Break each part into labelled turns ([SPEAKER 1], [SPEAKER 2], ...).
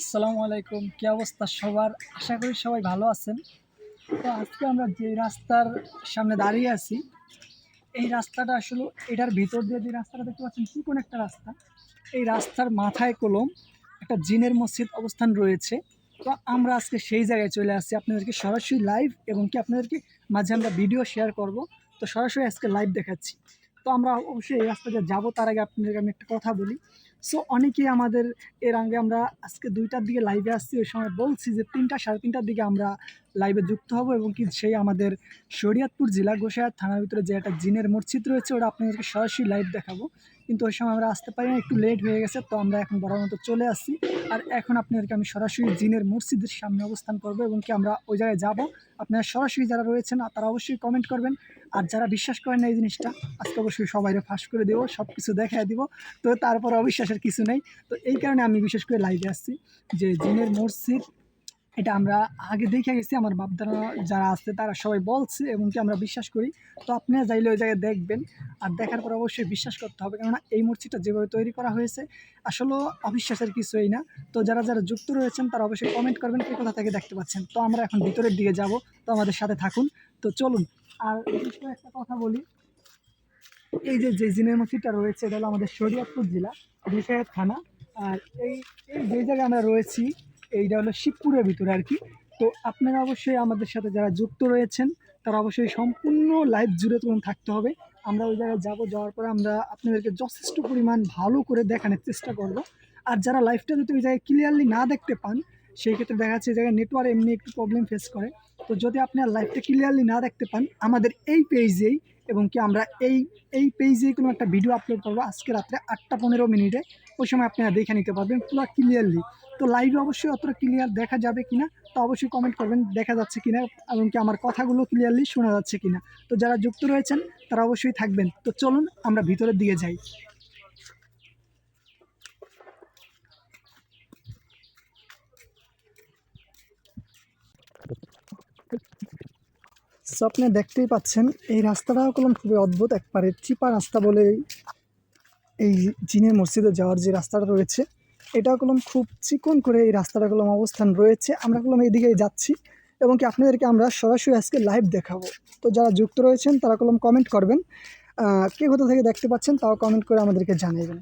[SPEAKER 1] আসসালামু আলাইকুম। কী অবস্থা সবার? আশা করি সবাই ভালো আছেন। তো আজকে আমরা যে রাস্তার সামনে দাঁড়িয়ে আছি, এই রাস্তাটা আসলে এটার ভিতর দিয়ে যে রাস্তাটা দেখতে পাচ্ছেন কি কোন একটা রাস্তা। এই রাস্তার মাথায় কলম, একটা জিনের মসজিদ অবস্থান রয়েছে। তো আমরা আজকে সেই জায়গায় চলে আসছি। আপনাদেরকে সরাসরি লাইভ এবং কি আপনাদেরকে মাঝে আমরা ভিডিও শেয়ার করব। তো সরাসরি আজকে লাইভ দেখাচ্ছি। তো আমরা অবশ্যই এই রাস্তাটা যাব। তার আগে আপনাদেরকে আমি একটা কথা বলি। সো অনেকেই আমাদের এর আগে আমরা আজকে দুইটার দিকে লাইভে আসছি, ওই সময় বলছি যে তিনটা, সাড়ে তিনটার দিকে আমরা লাইভে যুক্ত হব এবং কি সেই আমাদের শরিয়াতপুর জেলা গোসাইয়ার থানার ভিতরে যে একটা জিনের মসজিদ রয়েছে, ওটা আপনাদেরকে সরাসরি লাইভ দেখাবো। কিন্তু ওই সময় আমরা আসতে পারি না, একটু লেট হয়ে গেছে, তো আমরা এখন বড় মতো চলে আসছি। আর এখন আপনাদেরকে আমি সরাসরি জিনের মসজিদের সামনে অবস্থান করব এবং কি আমরা ওই জায়গায় যাব। আপনারা সরাসরি যারা রয়েছেন, তারা অবশ্যই কমেন্ট করবেন। আর যারা বিশ্বাস করেন না এই জিনিসটা, আজকে অবশ্যই সবাইরে ফাঁস করে দেবো সব কিছু দেখায় দিব। তো তারপর অবিশ্বাসের কিছু নেই। তো এই কারণে আমি বিশেষ করে লাইভে আসছি যে জিনের মসজিদ এটা আমরা আগে দেখে গেছি, আমার বাপদারা যারা আছে তারা সবাই বলছে এবং কি আমরা বিশ্বাস করি। তো আপনারা যাইলে ওই জায়গায় দেখবেন, আর দেখার পর অবশ্যই বিশ্বাস করতে হবে। কেননা এই মসজিদটা যেভাবে তৈরি করা হয়েছে, আসলে অবিশ্বাসের কিছুই না। তো যারা যারা যুক্ত রয়েছেন, তারা অবশ্যই কমেন্ট করবেন, কে কোথা থেকে দেখতে পাচ্ছেন। তো আমরা এখন ভিতরের দিকে যাব, তো আমাদের সাথে থাকুন। তো চলুন, আর একটা কথা বলি। এই যে যে জিনের মসজিদটা রয়েছে, এটা হলো আমাদের শরীয়তপুর জেলা বিষয়ের থানা আর এই এই যে জায়গায় আমরা রয়েছি এইটা হলো শিবপুরের ভিতরে আর কি তো আপনারা অবশ্যই আমাদের সাথে যারা যুক্ত রয়েছেন, তারা অবশ্যই সম্পূর্ণ লাইভ জুড়ে তখন থাকতে হবে। আমরা ওই জায়গায় যাব, যাওয়ার পরে আমরা আপনাদেরকে যথেষ্ট পরিমাণ ভালো করে দেখানোর চেষ্টা করব। আর যারা লাইভটা যদি ওই জায়গায় ক্লিয়ারলি না দেখতে পান, সেই ক্ষেত্রে দেখা যাচ্ছে এই জায়গায় নেটওয়ার্ক এমনি একটু প্রবলেম ফেস করে। তো যদি আপনার লাইভটা ক্লিয়ারলি না দেখতে পান, আমাদের এই পেজেই এবং কি আমরা এই এই পেজেই কোনো একটা ভিডিও আপলোড করব আজকে রাত্রে আটটা পনেরো মিনিটে। ওই সময় আপনারা দেখে নিতে পারবেন পুরো ক্লিয়ারলি তো লাইভে অবশ্যই অতটা ক্লিয়ার দেখা যাবে কিনা, তো অবশ্যই কমেন্ট করবেন, দেখা যাচ্ছে কিনা এবং কি আমার কথাগুলো ক্লিয়ারলি শোনা যাচ্ছে কিনা। তো যারা যুক্ত রয়েছেন, তারা অবশ্যই থাকবেন। তো চলুন, আমরা ভিতরের দিকে যাই। সো আপনি দেখতেই পাচ্ছেন, এই রাস্তাটাও কলম খুবই অদ্ভুত, একবারে চিপা রাস্তা বলে এই জিনের মসজিদে যাওয়ার যে রাস্তাটা রয়েছে এটা কলম খুব চিকন করে এই রাস্তাটা কলম অবস্থান রয়েছে। আমরা কলম এইদিকেই যাচ্ছি এবং কি আপনাদেরকে আমরা সরাসরি আজকে লাইভ দেখাবো। তো যারা যুক্ত রয়েছেন, তারা কলম কমেন্ট করবেন। কে কোথা থেকে দেখতে পাচ্ছেন তাও কমেন্ট করে আমাদেরকে জানাবেন।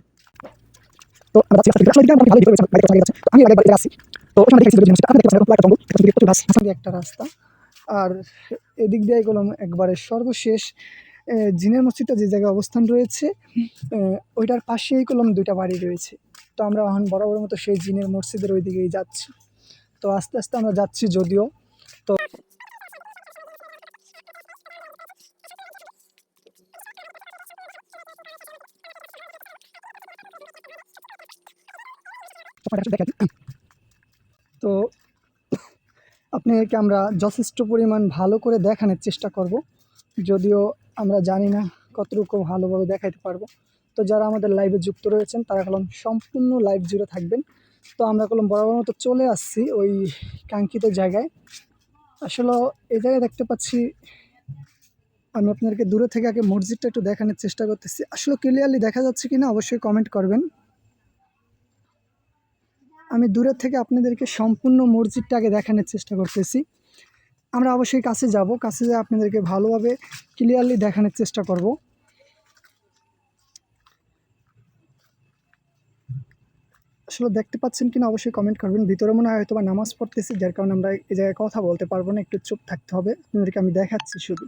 [SPEAKER 1] একটা রাস্তা। আর এদিক দিয়ে গেলাম একবারে সর্বশেষ জিনের মসজিদটা যে জায়গায় অবস্থান রয়েছে ওইটার পাশেই কলম দুইটা বাড়ি রয়েছে। তো আমরা এখন বরাবর মতো সেই জিনের মসজিদের ওই দিকেই যাচ্ছি। তো আস্তে আস্তে আমরা যাচ্ছি যদিও। তো তো আপনাদেরকে আমরা যথেষ্ট পরিমাণ ভালো করে দেখানোর চেষ্টা করব। যদিও আমরা জানি না কতটুকু ভালোভাবে দেখাইতে পারব। তো যারা আমাদের লাইভে যুক্ত রয়েছেন, তারা কলম সম্পূর্ণ লাইভ জুড়ে থাকবেন। তো আমরা কলম বরাবর মতো চলে আসছি ওই কাঙ্ক্ষিত জায়গায়। আসলে এই জায়গায় দেখতে পাচ্ছি, আমি আপনাদেরকে দূরে থেকে আগে মসজিদটা একটু দেখানোর চেষ্টা করতেছি। আসলে ক্লিয়ারলি দেখা যাচ্ছে কিনা অবশ্যই কমেন্ট করবেন। আমি দূরের থেকে আপনাদেরকে সম্পূর্ণ মসজিদটা আগে দেখানোর চেষ্টা করতেছি। আমরা অবশ্যই কাছে যাব, কাছে যেয়ে আপনাদেরকে ভালোভাবে ক্লিয়ারলি দেখানোর চেষ্টা করব। আসলে দেখতে পাচ্ছেন কিনা অবশ্যই কমেন্ট করবেন। ভিতরে মনে হয় হয়তো নামাজ পড়তেছি, যার কারণে আমরা এই জায়গায় কথা বলতে পারব না, একটু চুপ থাকতে হবে। আপনাদেরকে আমি দেখাচ্ছি শুধু।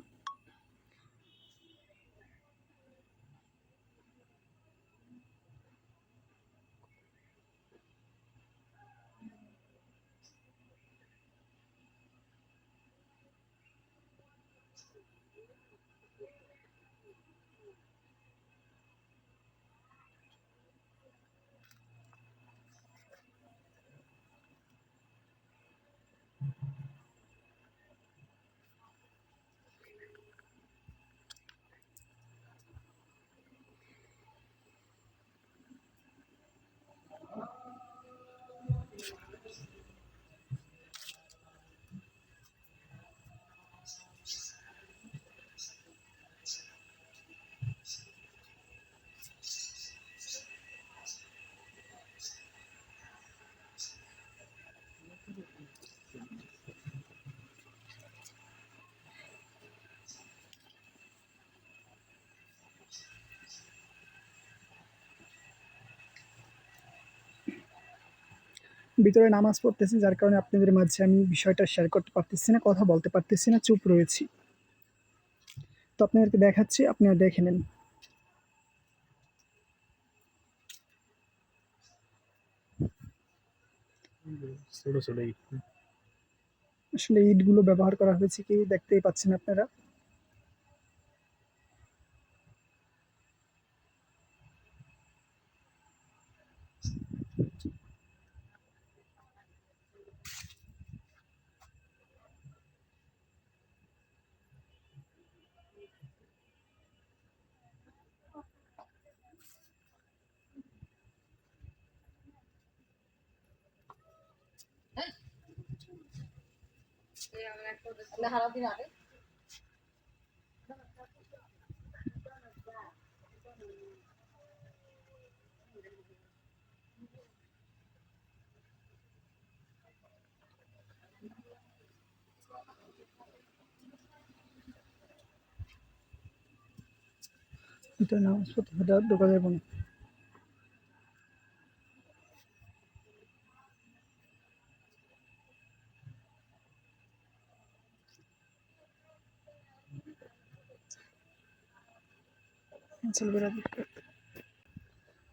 [SPEAKER 1] ভিতরে নামাজ পড়তেছি যার কারণে আপনাদের মাঝে আমি বিষয়টা শেয়ার করতে পারতেছি না কথা বলতে পারতেছি না চুপ রয়েছি। তো আপনাদেরকে দেখাচ্ছি আপনারা দেখে নেন। আসলে ইটগুলো ব্যবহার করা হয়েছে কি দেখতেই পাচ্ছেন আপনারা। ভিতরে নামাজ পড়তে হলে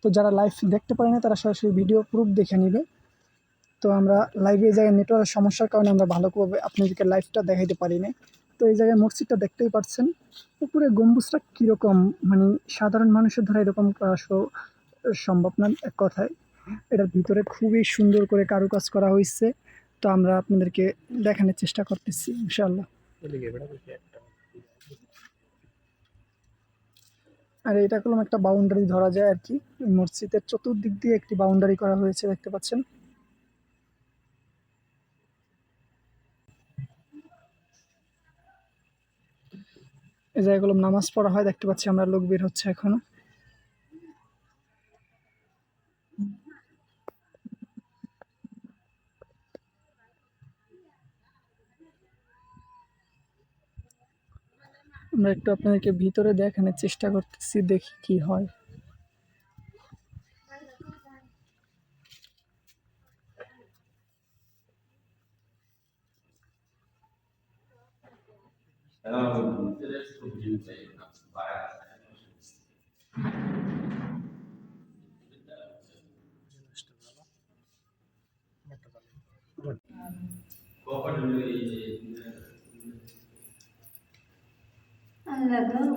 [SPEAKER 1] তো যারা লাইভ দেখতে পারে না, তারা সরাসরি ভিডিও প্রুফ দেখে নেবে। তো আমরা লাইভে এই জায়গায় নেটওয়ার্কের সমস্যার কারণে আমরা ভালোভাবে আপনাদেরকে লাইভটা দেখাইতে পারি না তো এই জায়গায় মসজিদটা দেখতেই পাচ্ছেন, উপরে গম্বুজটা কীরকম? মানে সাধারণ মানুষের দ্বারা এরকম করা সো- সম্ভব না, এক কথায়। এটার ভিতরে খুবই সুন্দর করে কারুকাজ করা হয়েছে। তো আমরা আপনাদেরকে দেখানোর চেষ্টা করতেছি ইনশাল্লাহ
[SPEAKER 2] এদিকে বেড়া দেখি একটা
[SPEAKER 1] আর এটা কলম একটা বাউন্ডারি ধরা যায় আর কি। মসজিদের চতুর্দিক দিয়ে একটি বাউন্ডারি করা হয়েছে, দেখতে পাচ্ছেন। এই জায়গাগুলো নামাজ পড়া হয়, দেখতে পাচ্ছি আমরা, লোক বের হচ্ছে এখনও। আমরা একটু আপনাদেরকে ভিতরে দেখানোর চেষ্টা করতেছি দেখি কি হয়।
[SPEAKER 3] আল্লাহ നടന്നു